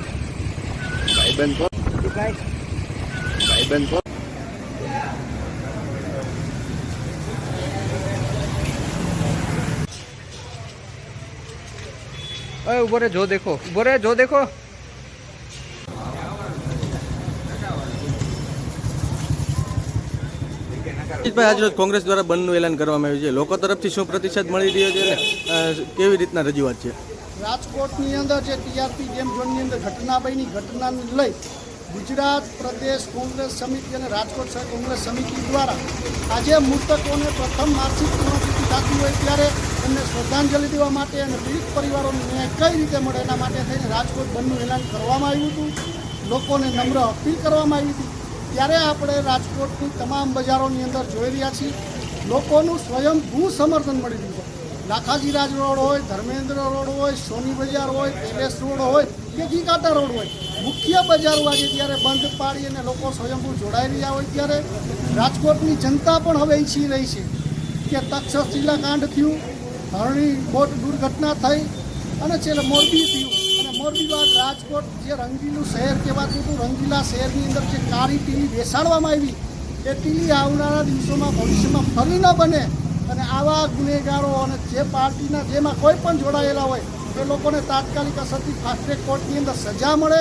ભાઈબંધ કોણ? ભાઈબંધ કોણ? અરે ઊભો રે જો દેખો. ઊભો રે જો દેખો. ભાઈ આજરોજ કોંગ્રેસ દ્વારા બંધનું એલાન કરવામાં આવ્યું છે. લોકો તરફથી શું પ્રતિસાદ મળી રહ્યો છે અને કેવી રીતના રજૂઆત છે? રાજકોટની અંદર જે ટીઆરપી ગેમ ઝોનની અંદર ઘટના ઘટનાને લઈ ગુજરાત પ્રદેશ કોંગ્રેસ સમિતિ અને રાજકોટ શહેર કોંગ્રેસ સમિતિ દ્વારા આજે મૃતકોને પ્રથમ માસિક પુનઃસ્થિતિ થતી હોય ત્યારે એમને શ્રદ્ધાંજલિ દેવા માટે અને પીડિત પરિવારોને ન્યાય કઈ રીતે મળે એના માટે થઈને રાજકોટ બંધનું એલાન કરવામાં આવ્યું હતું. લોકોને નમ્ર અપીલ કરવામાં આવી હતી. ત્યારે આપણે રાજકોટની તમામ બજારોની અંદર જોઈ રહ્યા છીએ. લોકોનું સ્વયંભૂ સમર્થન મળી રહ્યું છે. લાખાજીરાજ રોડ હોય, ધર્મેન્દ્ર રોડ હોય, સોની બજાર હોય પેલેસ રોડ હોય, કે ઘીકાટા રોડ હોય, મુખ્ય બજારો આજે જ્યારે બંધ પાડી અને લોકો સ્વયંભૂ જોડાઈ રહ્યા હોય ત્યારે રાજકોટની જનતા પણ હવે ઈચ્છી રહી છે કે તક્ષશિલા કાંડ થયું હરણી બોટ દુર્ઘટના થઈ અને છેલ્લે મોરબી થયું. અને મોરબી બાદ રાજકોટ જે રંગીલું શહેર કહેવાતું હતું, રંગીલા શહેરની અંદર જે કાળી ટીવી બેસાડવામાં આવી, એ ટીલી આવનારા દિવસોમાં ભવિષ્યમાં ફરી ન બને. અને આવા ગુનેગારો અને જે પાર્ટીના, જેમાં કોઈ પણ જોડાયેલા હોય, એ લોકોને તાત્કાલિક અસરથી ફાસ્ટ ટ્રેક કોર્ટની અંદર સજા મળે.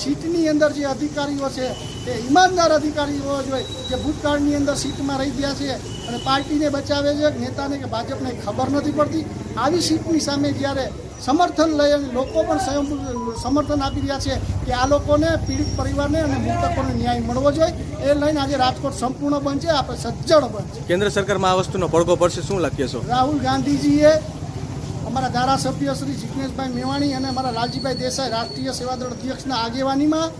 સીટની અંદર જે અધિકારીઓ છે, એ ઈમાનદાર અધિકારીઓ જોઈએ જે ભૂતકાળની અંદર સીટમાં રહી ગયા છે અને પાર્ટીને બચાવે છે. નેતાને કે ભાજપને ખબર નથી પડતી. આવી સીટની સામે જ્યારે સમર્થન લઈ અને લોકો પણ સ્વયં સમર્થન આપી રહ્યા છે કે આ લોકોને પીડિત પરિવારને અને મૃતકોને ન્યાય મળવો જોઈએ. એ લઈને આજે રાજકોટ સંપૂર્ણ બનશે આપણે સજ્જડ બનશે કેન્દ્ર સરકારમાં આ વસ્તુનો પડઘો પડશે શું લખીએ છો રાહુલ ગાંધીજીએ અમારા ધારાસભ્ય શ્રી જિજ્ઞેશભાઈ મેવાણી અને અમારા લાલજીભાઈ દેસાઈ રાષ્ટ્રીય સેવાદળ અધ્યક્ષના આગેવાનીમાં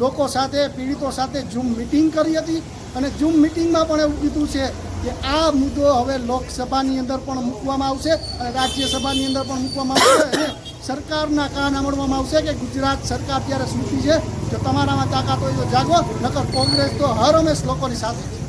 લોકો સાથે પીડિતો સાથે ઝૂમ મિટિંગ કરી હતી. અને ઝૂમ મિટિંગમાં પણ એવું કીધું છે કે આ મુદ્દો હવે લોકસભાની અંદર પણ મૂકવામાં આવશે અને રાજ્યસભાની અંદર પણ મૂકવામાં આવશે અને સરકારના કાન આમડવામાં આવશે કે ગુજરાત સરકાર ત્યારે સૂચી છે જો તમારામાં તાકાત હોય તો જાગો, નકર કોંગ્રેસ તો હર હંમેશ લોકોની સાથે છે.